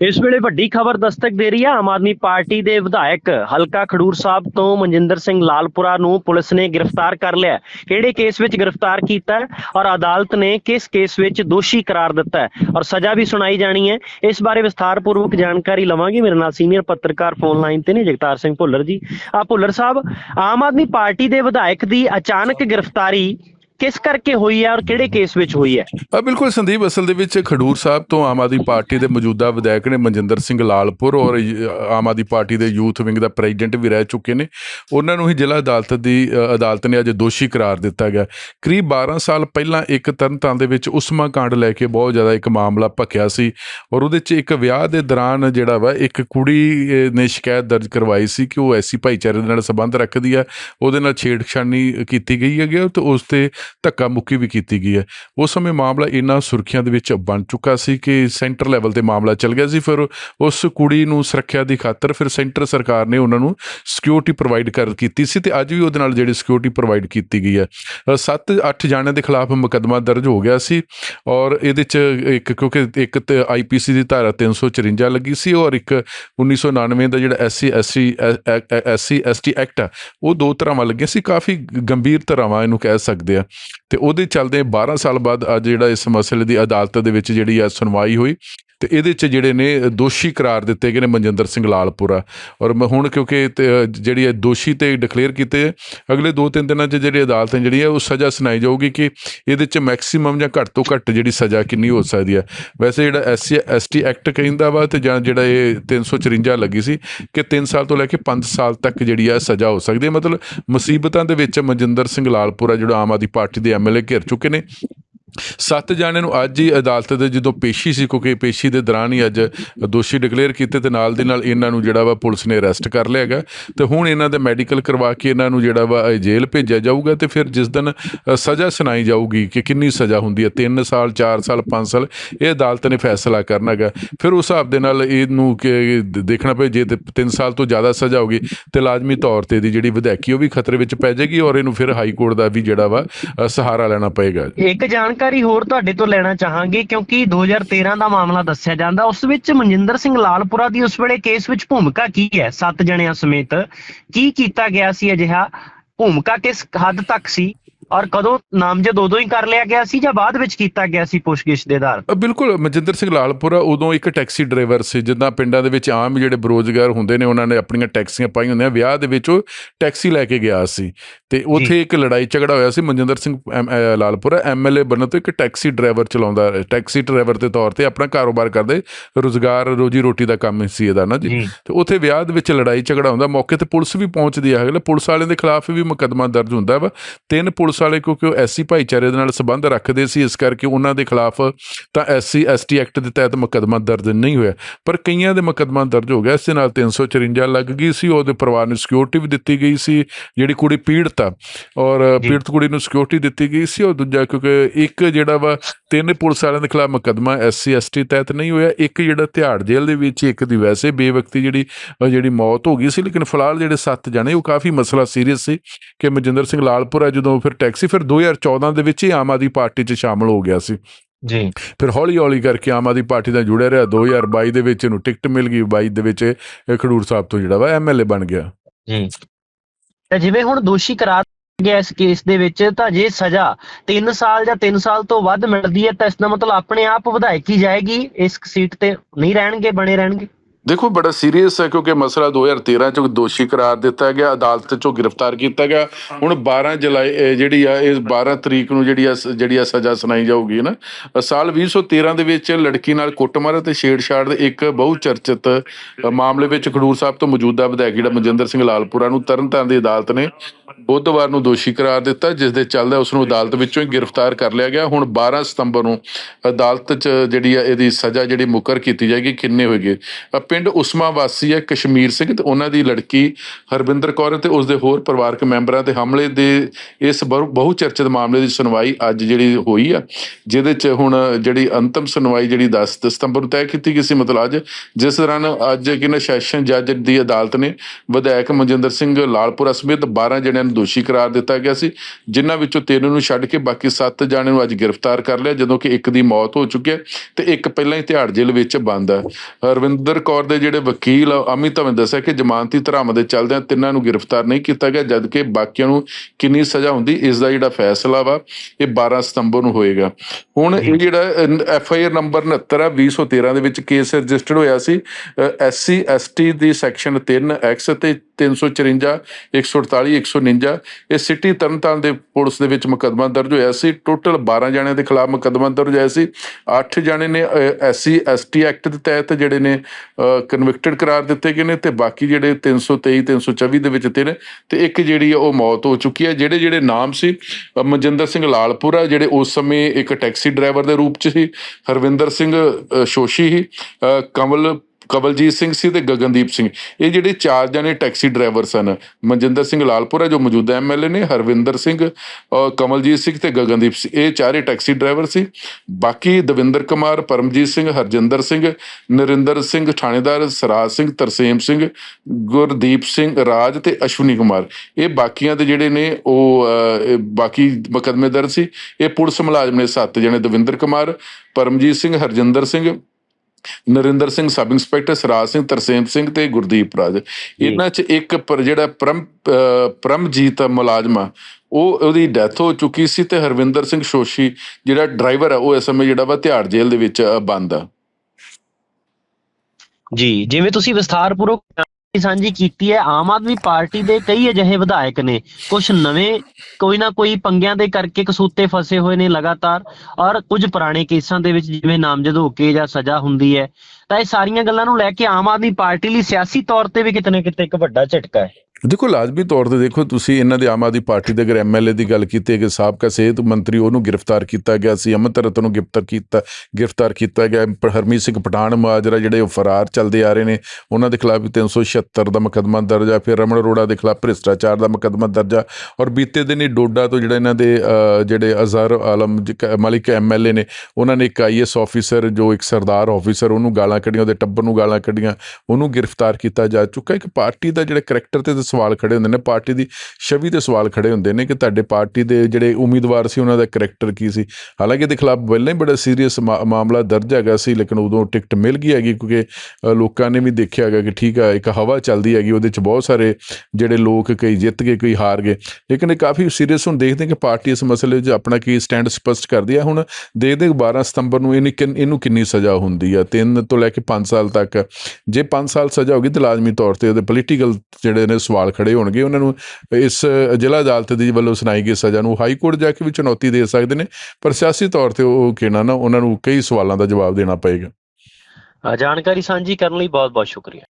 ਇਸ ਵੇਲੇ ਵੱਡੀ ਖਬਰ ਦਸਤਕ ਦੇ ਰਹੀ ਹੈ ਆਮ ਆਦਮੀ ਪਾਰਟੀ ਦੇ ਵਿਧਾਇਕ ਹਲਕਾ ਖਡੂਰ ਸਾਹਿਬ ਤੋਂ ਮਨਜਿੰਦਰ ਸਿੰਘ ਲਾਲਪੁਰਾ ਨੂੰ ਪੁਲਿਸ ਨੇ ਗ੍ਰਿਫਤਾਰ ਕਰ ਲਿਆ ਕਿਹੜੇ ਕੇਸ ਵਿੱਚ ਗ੍ਰਿਫਤਾਰ ਕੀਤਾ ਔਰ ਅਦਾਲਤ ਨੇ ਕਿਸ ਕੇਸ ਵਿੱਚ ਦੋਸ਼ੀ ਕਰਾਰ ਦਿੱਤਾ ਹੈ? ਔਰ ਸਜ਼ਾ ਵੀ ਸੁਣਾਈ ਜਾਣੀ ਹੈ। ਇਸ ਬਾਰੇ ਵਿਸਥਾਰਪੂਰਵਕ ਜਾਣਕਾਰੀ ਲਵਾਂਗੇ। ਮੇਰੇ ਨਾਲ ਸੀਨੀਅਰ ਪੱਤਰਕਾਰ ਫੋਨ ਲਾਈਨ ਤੇ ਨੇ ਜਗਤਾਰ ਸਿੰਘ ਭੁੱਲਰ ਜੀ। ਆ ਭੁੱਲਰ ਸਾਹਿਬ, ਆਮ ਆਦਮੀ ਪਾਰਟੀ ਦੇ ਵਿਧਾਇਕ ਦੀ ਅਚਾਨਕ ਗ੍ਰਿਫਤਾਰੀ ਕਿਸ ਕਰਕੇ ਹੋਈ ਹੈ ਔਰ ਕਿਹੜੇ ਕੇਸ ਵਿੱਚ ਹੋਈ ਹੈ? ਬਿਲਕੁਲ ਸੰਦੀਪ, ਅਸਲ ਦੇ ਵਿੱਚ ਖਡੂਰ ਸਾਹਿਬ ਤੋਂ ਆਮ ਆਦਮੀ ਪਾਰਟੀ ਦੇ ਮੌਜੂਦਾ ਵਿਧਾਇਕ ਨੇ ਮਨਜਿੰਦਰ ਸਿੰਘ ਲਾਲਪੁਰ ਔਰ ਆਮ ਆਦਮੀ ਪਾਰਟੀ ਦੇ ਯੂਥ ਵਿੰਗ ਦਾ ਪ੍ਰੈਜ਼ੀਡੈਂਟ ਵੀ ਰਹਿ ਚੁੱਕੇ ਨੇ। ਉਹਨਾਂ ਨੂੰ ਹੀ ਜ਼ਿਲ੍ਹਾ ਅਦਾਲਤ ਦੀ ਅਦਾਲਤ ਨੇ ਅੱਜ ਦੋਸ਼ੀ ਕਰਾਰ ਦਿੱਤਾ ਗਿਆ। ਕਰੀਬ 12 ਸਾਲ ਪਹਿਲਾਂ ਇੱਕ ਤਰਨਤਾਰਨ ਦੇ ਵਿੱਚ ਉਸਮਾ ਕਾਂਡ ਲੈ ਕੇ ਬਹੁਤ ਜ਼ਿਆਦਾ ਇੱਕ ਮਾਮਲਾ ਭਖਿਆ ਸੀ ਔਰ ਉਹਦੇ 'ਚ ਇੱਕ ਵਿਆਹ ਦੇ ਦੌਰਾਨ ਜਿਹੜਾ ਵਾ, ਇੱਕ ਕੁੜੀ ਨੇ ਸ਼ਿਕਾਇਤ ਦਰਜ ਕਰਵਾਈ ਸੀ ਕਿ ਉਹ ਐਸੀ ਭਾਈਚਾਰੇ ਦੇ ਨਾਲ ਸੰਬੰਧ ਰੱਖਦੀ ਆ ਉਹਦੇ ਨਾਲ ਛੇੜਛਾਣੀ ਕੀਤੀ ਗਈ ਹੈਗੀ ਤੇ ਉਸ ਤੇ ਧੱਕਾ ਮੁੱਕੀ ਵੀ ਕੀਤੀ ਗਈ ਹੈ। ਉਸ ਸਮੇਂ ਮਾਮਲਾ ਇੰਨਾ ਸੁਰਖੀਆਂ ਦੇ ਵਿੱਚ ਬਣ ਚੁੱਕਾ ਸੀ ਕਿ ਸੈਂਟਰ ਲੈਵਲ ਤੇ ਮਾਮਲਾ ਚੱਲ ਗਿਆ ਸੀ। ਫਿਰ ਉਸ ਕੁੜੀ ਨੂੰ ਸੁਰੱਖਿਆ ਦੀ ਖਾਤਰ ਫਿਰ ਸੈਂਟਰ ਸਰਕਾਰ ਨੇ ਉਹਨਾਂ ਨੂੰ ਸਿਕਿਉਰਿਟੀ ਪ੍ਰੋਵਾਈਡ ਕਰ ਕੀਤੀ ਸੀ ਤੇ ਅੱਜ ਵੀ ਉਹਦੇ ਨਾਲ ਜਿਹੜੀ ਸਿਕਿਉਰਿਟੀ ਪ੍ਰੋਵਾਈਡ ਕੀਤੀ ਗਈ ਹੈ। 7-8 ਜਾਣਿਆਂ ਦੇ ਖਿਲਾਫ ਮੁਕੱਦਮਾ ਦਰਜ ਹੋ ਗਿਆ ਸੀ ਔਰ ਇਹਦੇ ਚ ਇੱਕ ਕਿਉਂਕਿ ਇੱਕ ਤੇ ਆਈਪੀਸੀ ਦੀ ਧਾਰਾ 354 ਲੱਗੀ ਸੀ ਔਰ ਇੱਕ 1999 ਦਾ ਜਿਹੜਾ SC ST SC ST act ਆ, ਉਹ ਦੋ ਧਰਾਵਾਂ ਲੱਗੀਆਂ ਸੀ। ਕਾਫੀ ਗੰਭੀਰ ਧਰਾਵਾਂ ਇਹਨੂੰ ਕਹਿ ਸਕਦੇ ਆ। ਤੇ ਉਹਦੇ ਚੱਲਦੇ 12 ਸਾਲ ਬਾਅਦ ਅੱਜ ਜਿਹੜਾ ਇਸ ਮਸਲੇ ਦੀ ਅਦਾਲਤ ਦੇ ਵਿੱਚ ਜਿਹੜੀ ਆ ਸੁਣਵਾਈ ਹੋਈ। ਤੇ ਇਹਦੇ ਚ ਜਿਹੜੇ ਨੇ ਦੋਸ਼ੀ ਕਰਾਰ ਦਿੱਤੇ ਗਏ ਨੇ ਮਨਜਿੰਦਰ ਸਿੰਘ ਲਾਲਪੁਰਾ। ਔਰ ਮੈਂ ਹੁਣ ਕਿਉਂਕਿ ਜਿਹੜੀ ਇਹ ਦੋਸ਼ੀ ਤੇ ਡਿਕਲੇਅਰ ਕੀਤੇ ਆ, ਅਗਲੇ 2-3 ਦਿਨਾਂ 'ਚ ਜਿਹੜੀ ਅਦਾਲਤ ਹੈ ਜਿਹੜੀ ਹੈ ਉਹ ਸਜ਼ਾ ਸੁਣਾਈ ਜਾਊਗੀ ਕਿ ਇਹਦੇ 'ਚ ਮੈਕਸਿਮਮ ਜਾਂ ਘੱਟ ਤੋਂ ਘੱਟ ਜਿਹੜੀ ਸਜ਼ਾ ਕਿੰਨੀ ਹੋ ਸਕਦੀ ਹੈ। ਵੈਸੇ ਜਿਹੜਾ ਐਸਸੀ ਐਸਟੀ ਐਕਟ ਕਹਿੰਦਾ ਵਾ ਤੇ ਜਾਂ ਜਿਹੜਾ ਇਹ 354 ਲੱਗੀ ਸੀ ਕਿ 3 ਸਾਲ ਤੋਂ ਲੈ ਕੇ 5 ਸਾਲ ਤੱਕ ਜਿਹੜੀ ਆ ਸਜ਼ਾ ਹੋ ਸਕਦੀ ਹੈ। ਮਤਲਬ ਮੁਸੀਬਤਾਂ ਦੇ ਵਿੱਚ ਮਨਜਿੰਦਰ ਸਿੰਘ ਲਾਲਪੁਰਾ ਜਿਹੜਾ ਆਮ ਆਦਮੀ ਪਾਰਟੀ ਦੇ ਐਮਐਲਏ ਘਿਰ ਚੁੱਕੇ ਨੇ। ਸੱਤ ਜਾਣੇ ਨੂੰ ਅੱਜ ਹੀ ਅਦਾਲਤ ਦੇ ਜਦੋਂ ਪੇਸ਼ੀ ਸੀ, ਕਿਉਂਕਿ ਪੇਸ਼ੀ ਦੇ ਦੌਰਾਨ ਹੀ ਅੱਜ ਦੋਸ਼ੀ ਡਿਕਲੇਅਰ ਕੀਤੇ ਤੇ ਨਾਲ ਦੇ ਨਾਲ ਇਹਨਾਂ ਨੂੰ ਜਿਹੜਾ ਵਾ ਪੁਲਿਸ ਨੇ ਅਰੈਸਟ ਕਰ ਲਿਆ ਹੈਗਾ। ਤੇ ਹੁਣ ਇਹਨਾਂ ਦੇ ਮੈਡੀਕਲ ਕਰਵਾ ਕੇ ਇਹਨਾਂ ਨੂੰ ਜਿਹੜਾ ਵਾ ਇਹ ਜੇਲ੍ਹ ਭੇਜਿਆ ਜਾਊਗਾ ਤੇ ਫਿਰ ਜਿਸ ਦਿਨ ਸਜ਼ਾ ਸੁਣਾਈ ਜਾਊਗੀ ਕਿ ਕਿੰਨੀ ਸਜ਼ਾ ਹੁੰਦੀ ਹੈ 3 ਸਾਲ 4 ਸਾਲ 5 ਸਾਲ, ਇਹ ਅਦਾਲਤ ਨੇ ਫੈਸਲਾ ਕਰਨਾ ਹੈਗਾ। ਫਿਰ ਉਸ ਹਿਸਾਬ ਦੇ ਨਾਲ ਇਹਨੂੰ ਕਿ ਦੇਖਣਾ ਪਏ, ਜੇ ਤੇ 3 ਸਾਲ ਤੋਂ ਜ਼ਿਆਦਾ ਸਜ਼ਾ ਹੋਗੀ ਤੇ ਲਾਜ਼ਮੀ ਤੌਰ ਤੇ ਇਹਦੀ ਜਿਹੜੀ ਵਿਧਾਇਕੀ ਉਹ ਵੀ ਖਤਰੇ ਵਿੱਚ ਪੈ ਜਾਏਗੀ ਔਰ ਇਹਨੂੰ ਫਿਰ ਹਾਈ ਕੋਰਟ ਦਾ ਵੀ ਜਿਹੜਾ ਵਾ ਸਹਾਰਾ ਲੈਣਾ ਪਏਗਾ। ਇੱਕ ਜਾਣਕਾਰ ਹੋਰ ਤੁਹਾਡੇ ਤੋਂ ਲੈਣਾ ਚਾਹਾਂਗੇ, ਕਿਉਂਕਿ 2013 ਦਾ ਮਾਮਲਾ ਦੱਸਿਆ ਜਾਂਦਾ। ਉਸ ਵਿੱਚ ਮਨਜਿੰਦਰ ਸਿੰਘ ਲਾਲਪੁਰਾ ਦੀ ਉਸ ਵੇਲੇ ਕੇਸ ਵਿੱਚ ਭੂਮਿਕਾ ਕੀ ਹੈ? ਸੱਤ ਜਣਿਆਂ ਸਮੇਤ ਕੀ ਕੀਤਾ ਗਿਆ ਸੀ? ਅਜਿਹਾ ਭੂਮਿਕਾ ਕਿਸ ਹੱਦ ਤੱਕ ਸੀ? ਔਰ ਕਦੋਂ ਨਾਮਜ਼ਦ ਉਦੋਂ ਹੀ ਕਰ ਲਿਆ ਗਿਆ ਸੀ ਜਾਂ ਬਾਅਦ ਵਿੱਚ ਕੀਤਾ ਗਿਆ ਸੀ ਪੁੱਛਗਿੱਛ ਦੇ ਆਧਾਰ? ਬਿਲਕੁਲ ਮਨਜਿੰਦਰ ਸਿੰਘ ਲਾਲਪੁਰਾ ਉਦੋਂ ਇੱਕ ਟੈਕਸੀ ਡਰਾਈਵਰ ਸੀ ਜਿੱਦਾਂ ਪਿੰਡਾਂ ਦੇ ਵਿੱਚ ਆਮ ਜਿਹੜੇ ਬਰੋਜ਼ਗਾਰ ਹੁੰਦੇ ਨੇ ਉਹਨਾਂ ਨੇ ਆਪਣੀਆਂ ਟੈਕਸੀਆਂ ਪਾਈ ਹੁੰਦੀਆਂ ਵਿਆਹ ਦੇ ਵਿੱਚ ਉਹ ਟੈਕਸੀ ਲੈ ਕੇ ਗਿਆ ਸੀ। ਤੇ ਉੱਥੇ ਇੱਕ ਲੜਾਈ ਝਗੜਾ ਹੋਇਆ ਸੀ ਮਨਜਿੰਦਰ ਸਿੰਘ ਲਾਲਪੁਰਾ ਐਮਐਲਏ ਬਣਨ ਤੋਂ ਇੱਕ ਟੈਕਸੀ ਡਰਾਈਵਰ ਚਲਾਉਂਦਾ ਟੈਕਸੀ ਡਰਾਈਵਰ ਦੇ ਤੌਰ ਤੇ ਆਪਣਾ ਕਾਰੋਬਾਰ ਕਰਦੇ ਰੋਜ਼ਗਾਰ ਰੋਜੀ ਰੋਟੀ ਦਾ ਕੰਮ ਸੀ ਇਹਦਾ ਨਾ ਜੀ। ਜੀ। ਤੇ ਉੱਥੇ ਵਿਆਹ ਦੇ ਵਿੱਚ ਲੜਾਈ ਝਗੜਾ ਹੁੰਦਾ ਮੌਕੇ ਤੇ ਪੁਲਿਸ ਵੀ ਪਹੁੰਚਦੀ ਹੈ ਅਗਲੇ ਪੁਲਿਸ ਵਾਲਿਆਂ ਦੇ ਖਿਲਾਫ ਵੀ ਮੁਕੱਦਮਾ ਦਰਜ ਹੁੰਦਾ ਵਾ। ਤਿੰਨ ਪੁਲਿਸ ਵਾਲੇ ਕਿਉਂਕਿ ਉਹ ਐਸਸੀ ਭਾਈਚਾਰੇ ਦੇ ਨਾਲ ਸੰਬੰਧ ਰੱਖਦੇ ਸੀ ਇਸ ਕਰਕੇ ਉਹਨਾਂ ਦੇ ਖਿਲਾਫ ਤਾਂ ਐਸਸੀ ਐਸਟੀ ਐਕਟ ਦੇ ਤਹਿਤ ਮੁਕੱਦਮਾ ਦਰਜ ਨਹੀਂ ਹੋਇਆ ਪਰ ਕਈਆਂ ਦੇ ਮੁਕੱਦਮਾ ਦਰਜ ਹੋ ਗਿਆ ਇਸ ਦੇ ਨਾਲ 354 ਲੱਗ ਗਈ ਸੀ ਉਹਦੇ ਪਰਿਵਾਰ ਨੂੰ ਸਿਕਿਉਰਿਟੀ ਵੀ ਦਿੱਤੀ ਗਈ ਸੀ ਜਿਹੜੀ ਕੁੜੀ ਪੀੜਤ ਆ ਔਰ। ਪੀੜਤ ਕੁੜੀ ਨੂੰ ਸਿਕਿਉਰਿਟੀ ਦਿੱਤੀ ਗਈ ਸੀ ਔਰ ਦੂਜਾ ਕਿਉਂਕਿ ਇੱਕ ਜਿਹੜਾ ਵਾ ਤਿੰਨ ਪੁਲਿਸ ਵਾਲਿਆਂ ਦੇ ਖਿਲਾਫ ਮੁਕੱਦਮਾ ਐਸਸੀ ਐਸਟੀ ਤਹਿਤ ਨਹੀਂ ਹੋਇਆ ਇੱਕ ਜਿਹੜਾ ਤਿਹਾੜ ਜੇਲ੍ਹ ਦੇ ਵਿੱਚ ਇੱਕ ਦੀ ਵੈਸੇ ਬੇਵਕਤੀ ਜਿਹੜੀ ਜਿਹੜੀ ਮੌਤ ਹੋ ਗਈ ਸੀ ਲੇਕਿਨ ਫਿਲਹਾਲ ਜਿਹੜੇ ਸੱਤ ਜਣੇ ਉਹ ਕਾਫੀ ਮਸਲਾ ਸੀਰੀਅਸ ਸੀ ਕਿ ਮਨਜਿੰਦਰ ਸਿੰਘ ਲਾਲਪੁਰਾ ਜਦੋਂ ਫਿਰ ਟੈਕਸੀ ਫਿਰ 2014 ਦੇ ਵਿੱਚ ਹੀ ਆਮ ਆਦਮੀ ਪਾਰਟੀ 'ਚ ਸ਼ਾਮਲ ਹੋ ਗਿਆ ਸੀ। ਜੀ। ਫਿਰ ਹੌਲੀ ਹੌਲੀ ਕਰਕੇ ਆਮ ਆਦਮੀ ਪਾਰਟੀ ਨਾਲ ਜੁੜਿਆ ਰਿਹਾ। 2022 ਦੇ ਵਿੱਚ ਇਹਨੂੰ ਟਿਕਟ ਮਿਲ ਗਈ। 22 ਦੇ ਵਿੱਚ ਖਡੂਰ ਸਾਹਿਬ ਤੋਂ ਜਿਹੜਾ ਵਾ ਐਮਐਲਏ ਬਣ ਗਿਆ। ਜੀ। ਤੇ ਜਿਵੇਂ ਹੁਣ ਦੋਸ਼ੀ ਕਰਾਰ ਗਿਆ ਇਸ ਕੇਸ ਦੇ ਵਿੱਚ ਤਾਂ ਜੇ ਸਜ਼ਾ 3 ਸਾਲ ਜਾਂ 3 ਸਾਲ ਤੋਂ ਵੱਧ ਮਿਲਦੀ ਹੈ ਤਾਂ ਇਸ ਦਾ ਮਤਲਬ ਆਪਣੇ ਆਪ ਵਧਾਇਕੀ ਜਾਏਗੀ? ਇਸ ਸੀਟ ਤੇ ਨਹੀਂ ਰਹਿਣਗੇ ਬਣੇ ਰਹਿਣਗੇ? ਦੇਖੋ ਬੜਾ ਸੀਰੀਅਸ ਹੈ ਕਿਉਂਕਿ ਮਸਲਾ 2013 ਚ ਦੋਸ਼ੀ ਕਰਾਰ ਦਿੱਤਾ ਗਿਆ ਅਦਾਲਤ ਚੋਂ ਗ੍ਰਿਫਤਾਰ ਕੀਤਾ ਗਿਆ। ਹੁਣ 12 ਜੁਲਾਈ ਜਿਹੜੀ ਆ ਇਸ 12 ਤਰੀਕ ਨੂੰ ਜਿਹੜੀ ਆ ਜਿਹੜੀ ਆ ਸਜ਼ਾ ਸੁਣਾਈ ਜਾਊਗੀ ਨਾ ਸਾਲ 2013 ਦੇ ਵਿੱਚ ਲੜਕੀ ਨਾਲ ਕੁੱਟਮਾਰ ਅਤੇ ਛੇੜਛਾੜ ਦੇ ਇੱਕ ਬਹੁ ਚਰਚਿਤ ਮਾਮਲੇ ਵਿੱਚ ਖਡੂਰ ਸਾਹਿਬ ਤੋਂ ਮੌਜੂਦਾ ਵਿਧਾਇਕ ਜਿਹੜਾ ਮਨਜਿੰਦਰ ਸਿੰਘ ਲਾਲਪੁਰਾ ਨੂੰ ਤਰਨਤਾਰਨ ਦੀ ਅਦਾਲਤ ਨੇ ਬੁੱਧਵਾਰ ਨੂੰ ਦੋਸ਼ੀ ਕਰਾਰ ਦਿੱਤਾ ਜਿਸ ਦੇ ਚੱਲਦੇ ਉਸ ਨੂੰ ਅਦਾਲਤ ਵਿੱਚੋਂ ਹੀ ਗ੍ਰਿਫਤਾਰ ਕਰ ਲਿਆ ਗਿਆ। ਹੁਣ 12 ਸਤੰਬਰ ਨੂੰ ਅਦਾਲਤ 'ਚ ਜਿਹੜੀ ਆ ਇਹਦੀ ਸਜ਼ਾ ਜਿਹੜੀ ਮੁਕਰ ਕੀਤੀ ਜਾਏਗੀ ਕਿੰਨੇ ਹੋਏਗੇ? ਪਿੰਡ ਉਸਮਾ ਵਾਸੀ ਹੈ ਕਸ਼ਮੀਰ ਸਿੰਘ ਤੇ ਉਹਨਾਂ ਦੀ ਲੜਕੀ ਹਰਵਿੰਦਰ ਕੌਰ ਤੇ ਉਸ ਦੇ ਹੋਰ ਪਰਿਵਾਰਕ ਮੈਂਬਰਾਂ ਤੇ ਹਮਲੇ ਦੇ ਇਸ ਬਹੁ ਬਹੁ ਚਰਚਿਤ ਮਾਮਲੇ ਦੀ ਸੁਣਵਾਈ ਅੱਜ ਜਿਹੜੀ ਹੋਈ ਆ ਜਿਹਦੇ 'ਚ ਹੁਣ ਜਿਹੜੀ ਅੰਤਮ ਸੁਣਵਾਈ ਜਿਹੜੀ 10 ਸਤੰਬਰ ਨੂੰ ਤੈਅ ਕੀਤੀ ਗਈ ਸੀ ਮਤਲਬ ਅੱਜ ਜਿਸ ਦੌਰਾਨ ਅੱਜ ਕਿਨ ਸੈਸ਼ਨ ਜੱਜ ਦੀ ਅਦਾਲਤ ਨੇ ਵਿਧਾਇਕ ਮਨਜਿੰਦਰ ਸਿੰਘ ਲਾਲਪੁਰਾ ਸਮੇਤ 12 ਜਣਿਆਂ ਨੂੰ ਦੋਸ਼ੀ ਕਰਾਰ ਦਿੱਤਾ ਗਿਆ ਸੀ, ਜਿਨ੍ਹਾਂ ਵਿੱਚੋਂ ਤਿੰਨ ਨੂੰ ਛੱਡ ਕੇ ਬਾਕੀ 7 ਜਾਣੇ ਨੂੰ ਅੱਜ ਗ੍ਰਿਫਤਾਰ ਕਰ ਲਿਆ, ਜਦੋਂ ਕਿ ਇੱਕ ਦੀ ਮੌਤ ਹੋ ਚੁੱਕੀ ਹੈ ਤੇ ਇੱਕ ਪਹਿਲਾਂ ਹੀ ਤਿਹਾੜ ਜੇਲ੍ਹ ਵਿੱਚ ਬੰਦ ਹੈ। ਹਰਵਿੰਦਰ ਕੌਰ ਦੇ ਜਿਹੜੇ ਵਕੀਲ ਅਮਿਤ ਨੇ ਦੱਸਿਆ ਕਿ ਜ਼ਮਾਨਤੀ ਧਰਾਵਾਂ ਦੇ ਚੱਲਦਿਆਂ ਤਿੰਨਾਂ ਨੂੰ ਗ੍ਰਿਫਤਾਰ ਨਹੀਂ ਕੀਤਾ ਗਿਆ, ਜਦਕਿ ਬਾਕੀਆਂ ਨੂੰ ਕਿੰਨੀ ਸਜ਼ਾ ਹੁੰਦੀ, ਇਸ ਦਾ ਜਿਹੜਾ ਫੈਸਲਾ ਵਾ, ਇਹ 12 ਸਤੰਬਰ ਨੂੰ ਹੋਏਗਾ। ਹੁਣ ਇਹ ਜਿਹੜਾ ਐਫ ਆਈ ਆਰ ਨੰਬਰ 69 ਆ 2013 ਦੇ ਵਿੱਚ ਕੇਸ ਰਜਿਸਟਰਡ ਹੋਇਆ ਸੀ ਐਸ ਸੀ ਐਸ ਦੀ ਸੈਕਸ਼ਨ 3 ਐਕਸ ਤੇ 354 148 149 ਇਹ ਸਿਟੀ ਤਰਨਤਾਰਨ ਦੇ ਪੁਲਿਸ ਦੇ ਵਿੱਚ ਮੁਕੱਦਮਾ ਦਰਜ ਹੋਇਆ ਸੀ। ਟੋਟਲ 12 ਜਣਿਆਂ ਦੇ ਖਿਲਾਫ ਮੁਕੱਦਮਾ ਦਰਜ ਹੋਇਆ ਸੀ। 8 ਜਣੇ ਨੇ ਐਸ ਸੀ ਐਕਟ ਦੇ ਤਹਿਤ ਜਿਹੜੇ ਨੇ ਕਨਵਿਕਟਡ ਕਰਾਰ ਦਿੱਤੇ ਗਏ ਨੇ ਤੇ ਬਾਕੀ ਜਿਹੜੇ 323 324 ਦੇ ਵਿੱਚ ਤੇ ਨੇ ਤੇ ਇੱਕ ਜਿਹੜੀ ਆ ਉਹ ਮੌਤ ਹੋ ਚੁੱਕੀ ਹੈ ਜਿਹੜੇ ਜਿਹੜੇ ਨਾਮ ਸੀ ਮਨਜਿੰਦਰ ਸਿੰਘ ਲਾਲਪੁਰਾ ਜਿਹੜੇ ਉਸ ਸਮੇਂ ਇੱਕ ਟੈਕਸੀ ਡਰਾਈਵਰ ਦੇ ਰੂਪ 'ਚ ਸੀ ਹਰਵਿੰਦਰ ਸਿੰਘ ਸ਼ੋਸ਼ੀ ਸੀ ਅ, ਕਮਲ ਕਵਲਜੀਤ ਸਿੰਘ ਸੀ ਤੇ ਗਗਨਦੀਪ ਸਿੰਘ। ਇਹ ਜਿਹੜੇ ਚਾਰ ਜਣੇ ਟੈਕਸੀ ਡਰਾਈਵਰ ਸਨ, ਮਨਜਿੰਦਰ ਸਿੰਘ ਲਾਲਪੁਰਾ ਜੋ ਮੌਜੂਦਾ ਐਮਐਲਏ ਨੇ, ਹਰਵਿੰਦਰ ਸਿੰਘ ਕਮਲਜੀਤ ਸਿੰਘ ਤੇ ਗਗਨਦੀਪ ਸਿੰਘ। ਇਹ ਚਾਰੇ ਟੈਕਸੀ ਡਰਾਈਵਰ ਸੀ। ਬਾਕੀ ਦਵਿੰਦਰ ਕੁਮਾਰ, ਪਰਮਜੀਤ ਸਿੰਘ, ਹਰਜਿੰਦਰ ਸਿੰਘ, ਨਰਿੰਦਰ ਸਿੰਘ, ਥਾਣੇਦਾਰ ਸਰਾਜ ਸਿੰਘ, ਤਰਸੇਮ ਸਿੰਘ, ਗੁਰਦੀਪ ਸਿੰਘ, ਰਾਜ ਤੇ ਅਸ਼ਵਨੀ ਕੁਮਾਰ। ਇਹ ਬਾਕੀਆਂ ਦੇ ਜਿਹੜੇ ਨੇ, ਉਹ ਬਾਕੀ ਮੁਕੱਦਮੇ ਦਰਜ ਸੀ। ਇਹ ਪੁਲਿਸ ਮੁਲਾਜ਼ਮ ਨੇ ਸੱਤ ਜਣੇ, ਦਵਿੰਦਰ ਕੁਮਾਰ, ਪਰਮਜੀਤ ਸਿੰਘ, ਹਰਜਿੰਦਰ ਸਿੰਘ ਨਰਿੰਦਰ ਸਿੰਘ ਸਬ ਇੰਸਪੈਕਟਰ ਸਰਾਜ ਸਿੰਘ ਤਰਸੇਮ ਸਿੰਘ ਤੇ ਗੁਰਦੀਪ ਰਾਜ। ਇਹਨਾਂ ਚ ਇੱਕ ਪਰ ਜਿਹੜਾ ਪਰਮ ਪਰਮਜੀਤ ਮੁਲਾਜ਼ਮ ਆ ਉਹ ਉਹਦੀ ਡੈਥ ਹੋ ਚੁੱਕੀ ਸੀ ਤੇ ਹਰਵਿੰਦਰ ਸਿੰਘ ਸ਼ੋਸ਼ੀ ਜਿਹੜਾ ਡਰਾਈਵਰ ਆ ਉਹ ਇਸ ਸਮੇਂ ਜਿਹੜਾ ਵਾ ਤਿਹਾੜ ਜੇਲ੍ਹ ਦੇ ਵਿੱਚ ਬੰਦ ਆ। ਜੀ ਜਿਵੇਂ ਤੁਸੀਂ ਵਿਸਥਾਰਪੂਰਵਕ ਸਾਂਝੀ ਕੀਤੀ ਹੈ, ਆਮ ਆਦਮੀ ਪਾਰਟੀ ਦੇ ਕਈ ਅਜਿਹੇ ਵਿਧਾਇਕ ਨੇ। ਕੁਝ ਨਵੇਂ ਕੋਈ ਨਾ ਕੋਈ ਪੰਗਿਆਂ ਦੇ ਕਰਕੇ ਕਸੂਤੇ ਫਸੇ ਹੋਏ ਨੇ ਲਗਾਤਾਰ ਔਰ ਕੁਝ ਪੁਰਾਣੇ ਕੇਸਾਂ ਦੇ ਵਿੱਚ ਜਿਵੇਂ ਨਾਮਜ਼ਦ ਹੋ ਕੇ ਜਾਂ ਸਜ਼ਾ ਹੁੰਦੀ ਹੈ। ਤਾਂ ਇਹ ਸਾਰੀਆਂ ਗੱਲਾਂ ਨੂੰ ਲੈ ਕੇ ਆਮ ਆਦਮੀ ਪਾਰਟੀ ਲਈ ਸਿਆਸੀ ਤੌਰ ਤੇ ਵੀ ਕਿਤੇ ਨਾ ਕਿਤੇ ਇੱਕ ਵੱਡਾ ਝਟਕਾ ਹੈ। ਦੇਖੋ ਲਾਜ਼ਮੀ ਤੌਰ ਤੇ ਦੇਖੋ ਤੁਸੀਂ ਇਹਨਾਂ ਦੇ ਆਮ ਆਦਮੀ ਪਾਰਟੀ ਦੇ ਅਗਰ ਐਮਐਲਏ ਦੀ ਗੱਲ ਕੀਤੀ ਹੈ ਕਿ ਸਾਬਕਾ ਸਿਹਤ ਮੰਤਰੀ ਉਹਨੂੰ ਗ੍ਰਿਫਤਾਰ ਕੀਤਾ ਗਿਆ ਸੀ ਅਮਿਤ ਰਤਨ ਨੂੰ ਗ੍ਰਿਫਤਾਰ ਕੀਤਾ ਗ੍ਰਿਫਤਾਰ ਕੀਤਾ ਗਿਆ ਹਰਮੀਤ ਸਿੰਘ ਪਠਾਨ ਮੁਹਾਜਰਾ ਜਿਹੜੇ ਉਹ ਫਰਾਰ ਚੱਲਦੇ ਆ ਰਹੇ ਨੇ, ਉਹਨਾਂ ਦੇ ਖਿਲਾਫ ਵੀ 376 ਦਾ ਮੁਕੱਦਮਾ ਦਰਜ ਆ, ਫਿਰ ਰਮਨ ਅਰੋੜਾ ਦੇ ਖਿਲਾਫ ਭ੍ਰਿਸ਼ਟਾਚਾਰ ਦਾ ਮੁਕੱਦਮਾ ਦਰਜ ਆ, ਔਰ ਬੀਤੇ ਦਿਨ ਹੀ ਡੋਡਾ ਤੋਂ ਜਿਹੜਾ ਇਹਨਾਂ ਦੇ ਜਿਹੜੇ ਅਜ਼ਹਰ ਆਲਮ ਜ- ਕ- ਮਲਿਕ ਐਮਐਲਏ ਨੇ, ਉਹਨਾਂ ਨੇ ਇੱਕ ਆਈਐਸ ਆਫੀਸਰ ਜੋ ਇੱਕ ਸਰਦਾਰ ਆਫੀਸਰ, ਉਹਨੂੰ ਗਾਲਾਂ ਕੱਢੀਆਂ, ਉਹਦੇ ਟੱਬਰ ਨੂੰ ਗਾਲਾਂ ਕੱਢੀਆਂ, ਉਹਨੂੰ ਗ੍ਰਿਫਤਾਰ ਕੀਤਾ ਜਾ ਚੁੱਕਾ, ਇੱਕ ਪਾਰਟੀ ਦਾ ਜਿਹੜਾ ਕਰੈਕਟਰ ਤੇ ਤਾਂ ਸਵਾਲ ਖੜੇ ਹੁੰਦੇ ਨੇ, ਪਾਰਟੀ ਦੀ ਛਵੀ ਤੇ ਸਵਾਲ ਖੜੇ ਹੁੰਦੇ ਨੇ ਕਿ ਤੁਹਾਡੇ ਪਾਰਟੀ ਦੇ ਜਿਹੜੇ ਉਮੀਦਵਾਰ ਸੀ, ਉਹਨਾਂ ਦਾ ਕਰੈਕਟਰ ਕੀ ਸੀ? ਹਾਲਾਂਕਿ ਇਹਦੇ ਖਿਲਾਫ ਪਹਿਲਾਂ ਹੀ ਬੜਾ ਸੀਰੀਅਸ ਮਾਮਲਾ ਦਰਜ ਹੈਗਾ ਸੀ, ਲੇਕਿਨ ਉਦੋਂ ਟਿਕਟ ਮਿਲ ਗਈ ਹੈਗੀ ਕਿਉਂਕਿ ਲੋਕਾਂ ਨੇ ਵੀ ਦੇਖਿਆ ਹੈਗਾ ਕਿ ਠੀਕ ਆ, ਇੱਕ ਹਵਾ ਚੱਲਦੀ ਹੈਗੀ, ਉਹਦੇ ਚ ਬਹੁਤ ਸਾਰੇ ਜਿਹੜੇ ਲੋਕ ਕਈ ਜਿੱਤ ਗਏ, ਕਈ ਹਾਰ ਗਏ। ਲੇਕਿਨ ਇਹ ਕਾਫੀ ਸੀਰੀਅਸ ਹੁਣ ਦੇਖਦੇ ਕਿ ਪਾਰਟੀ ਇਸ ਮਸਲੇ 'ਚ ਆਪਣਾ ਕੀ ਸਟੈਂਡ ਸਪਸ਼ਟ ਕਰਦੀ ਹੈ ਹੁਣ ਦੇਖਦੇ ਹਾਂ 12 ਸਤੰਬਰ ਨੂੰ ਇਹਨੂੰ ਕਿੰਨ- ਇਹਨੂੰ ਕਿੰਨੀ ਸਜ਼ਾ ਹੁੰਦੀ ਆ। 3 ਤੋਂ ਲੈ ਕੇ 5 ਸਾਲ ਤੱਕ, ਜੇ 5 ਸਾਲ ਸਜ਼ਾ ਹੋਗੀ ਤਾਂ ਲਾਜ਼ਮੀ ਤੌਰ ਤੇ ਉਹਦੇ ਪੋਲੀਟੀਕਲ ਜਿਹੜੇ ਨੇ ਸਵਾਲ ਖੜੇ ਹੋਣਗੇ। ਉਹਨਾਂ ਨੂੰ ਇਸ ਜ਼ਿਲ੍ਹਾ ਅਦਾਲਤ ਦੀ ਵੱਲੋਂ ਸੁਣਾਈ ਗਈ ਸਜ਼ਾ ਨੂੰ ਹਾਈ ਕੋਰਟ ਜਾ ਕੇ ਵੀ ਚੁਣੌਤੀ ਦੇ ਸਕਦੇ ਨੇ। ਪਰ ਸਿਆਸੀ ਤੌਰ ਤੇ ਉਹ ਕਿਹਨਾਂ ਨਾ, ਉਹਨਾਂ ਨੂੰ ਕਈ ਸਵਾਲਾਂ ਦਾ ਜਵਾਬ ਦੇਣਾ ਪਏਗਾ। ਜਾਣਕਾਰੀ ਸਾਂਝੀ ਕਰਨ ਲਈ ਬਹੁਤ ਬਹੁਤ ਸ਼ੁਕਰੀਆ।